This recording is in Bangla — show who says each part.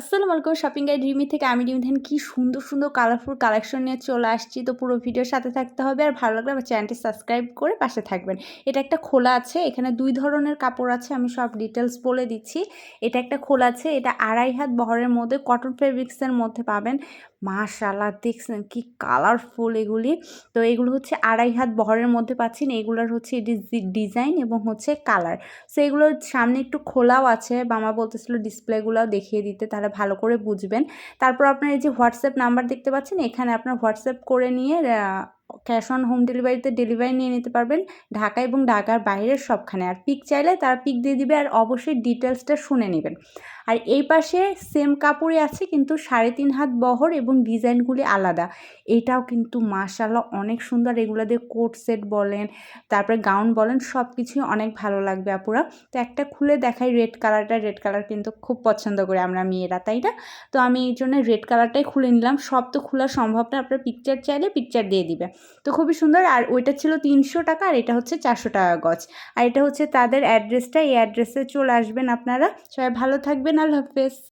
Speaker 1: আসসালামু আলাইকুম শপিং গাইড রিমি থেকে আমি রিমি ধান কি সুন্দর সুন্দর কালারফুল কালেকশন নিয়ে চলে আসছি। তো পুরো ভিডিওর সাথে থাকতে হবে। আর ভালো লাগলে আমার চ্যানেলটি সাবস্ক্রাইব করে পাশে থাকবেন। এটা একটা খোলা আছে। এখানে দুই ধরনের কাপড় আছে। আমি সব ডিটেলস বলে দিচ্ছি। এটা একটা খোলা আছে। এটা আড়াই হাত বহরের মধ্যে। কটন ফেব্রিক্সের মধ্যে পাবেন। মাশাল্লাহ দেখছেন কি কালারফুল এগুলি। তো এগুলো হচ্ছে আড়াই হাত বহরের মধ্যে পাচ্ছেন এগুলোর হচ্ছে ডিজাইন এবং হচ্ছে কালার সো এগুলোর সামনে একটু খোলাও আছে। মামা বলতেছিল ডিসপ্লেগুলোও দেখিয়ে দিতে। তাহলে ভালো করে বুঝবেন। তারপর আপনার এই যে হোয়াটসঅ্যাপ নাম্বার দেখতে পাচ্ছেন, এখানে আপনার হোয়াটসঅ্যাপ করে নিয়ে ক্যাশ অন হোম ডেলিভারিতে ডেলিভারি নিয়ে নিতে পারবেন ঢাকা এবং ঢাকার বাইরের সবখানে। আর পিক চাইলে তারা পিক দিয়ে দিবে আর অবশ্যই ডিটেলসটা শুনে নেবেন। আর এই পাশে সেম কাপড়ই আছে কিন্তু সাড়ে তিন হাত বহর এবং ডিজাইনগুলি আলাদা। এটাও কিন্তু মাশাল্লাহ অনেক সুন্দর। এগুলো দিয়ে কোট সেট বলেন, তারপরে গাউন বলেন সব কিছুই অনেক ভালো লাগবে আপুরা। তো একটা খুলে দেখাই রেড কালারটা রেড কালার কিন্তু খুব পছন্দ করে আমরা মেয়েরা, তাই না? তো আমি এই জন্য রেড কালারটাই খুলে নিলাম। সব তো খোলা সম্ভব না। আপনার পিকচার চাইলে পিকচার দিয়ে দিবে। তো খুবই সুন্দর। আর ওইটা ছিল তিনশো টাকা আর এটা হচ্ছে চারশো টাকা গছ আর এটা হচ্ছে তাদের অ্যাড্রেসটা এই অ্যাড্রেসে চলে আসবেন আপনারা। সবাই ভালো থাকবেন। আল্লাহ হাফেজ।